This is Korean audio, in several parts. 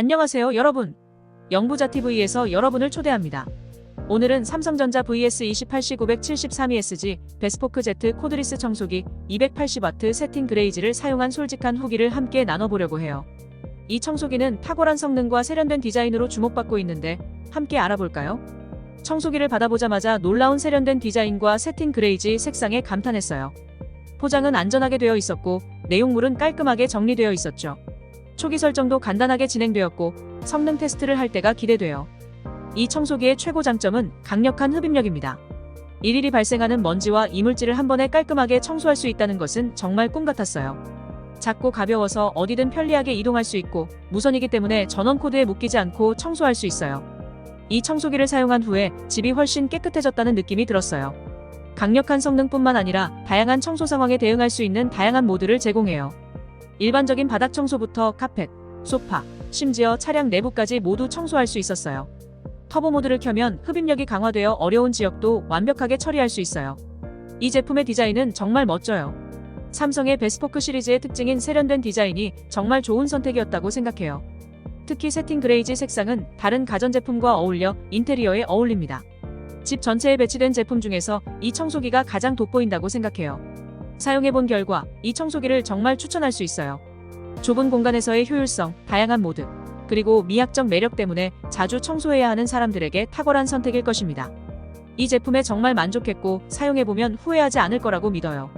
안녕하세요 여러분. 영부자 TV에서 여러분을 초대합니다. 오늘은 삼성전자 VS28C 973ESG 베스포크 Z 코드리스 청소기 280W 세팅 그레이즈를 사용한 솔직한 후기를 함께 나눠보려고 해요. 이 청소기는 탁월한 성능과 세련된 디자인으로 주목받고 있는데 함께 알아볼까요? 청소기를 받아보자마자 놀라운 세련된 디자인과 세팅 그레이즈 색상에 감탄했어요. 포장은 안전하게 되어 있었고 내용물은 깔끔하게 정리되어 있었죠. 초기 설정도 간단하게 진행되었고 성능 테스트를 할 때가 기대돼요. 이 청소기의 최고 장점은 강력한 흡입력입니다. 일일이 발생하는 먼지와 이물질을 한 번에 깔끔하게 청소할 수 있다는 것은 정말 꿈 같았어요. 작고 가벼워서 어디든 편리하게 이동할 수 있고 무선이기 때문에 전원 코드에 묶이지 않고 청소할 수 있어요. 이 청소기를 사용한 후에 집이 훨씬 깨끗해졌다는 느낌이 들었어요. 강력한 성능뿐만 아니라 다양한 청소 상황에 대응할 수 있는 다양한 모드를 제공해요. 일반적인 바닥 청소부터 카펫, 소파, 심지어 차량 내부까지 모두 청소할 수 있었어요. 터보 모드를 켜면 흡입력이 강화되어 어려운 지역도 완벽하게 처리할 수 있어요. 이 제품의 디자인은 정말 멋져요. 삼성의 베스포크 시리즈의 특징인 세련된 디자인이 정말 좋은 선택이었다고 생각해요. 특히 세팅 그레이지 색상은 다른 가전제품과 어울려 인테리어에 어울립니다. 집 전체에 배치된 제품 중에서 이 청소기가 가장 돋보인다고 생각해요. 사용해본 결과 이 청소기를 정말 추천할 수 있어요. 좁은 공간에서의 효율성, 다양한 모드, 그리고 미학적 매력 때문에 자주 청소해야 하는 사람들에게 탁월한 선택일 것입니다. 이 제품에 정말 만족했고 사용해보면 후회하지 않을 거라고 믿어요.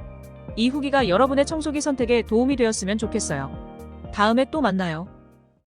이 후기가 여러분의 청소기 선택에 도움이 되었으면 좋겠어요. 다음에 또 만나요.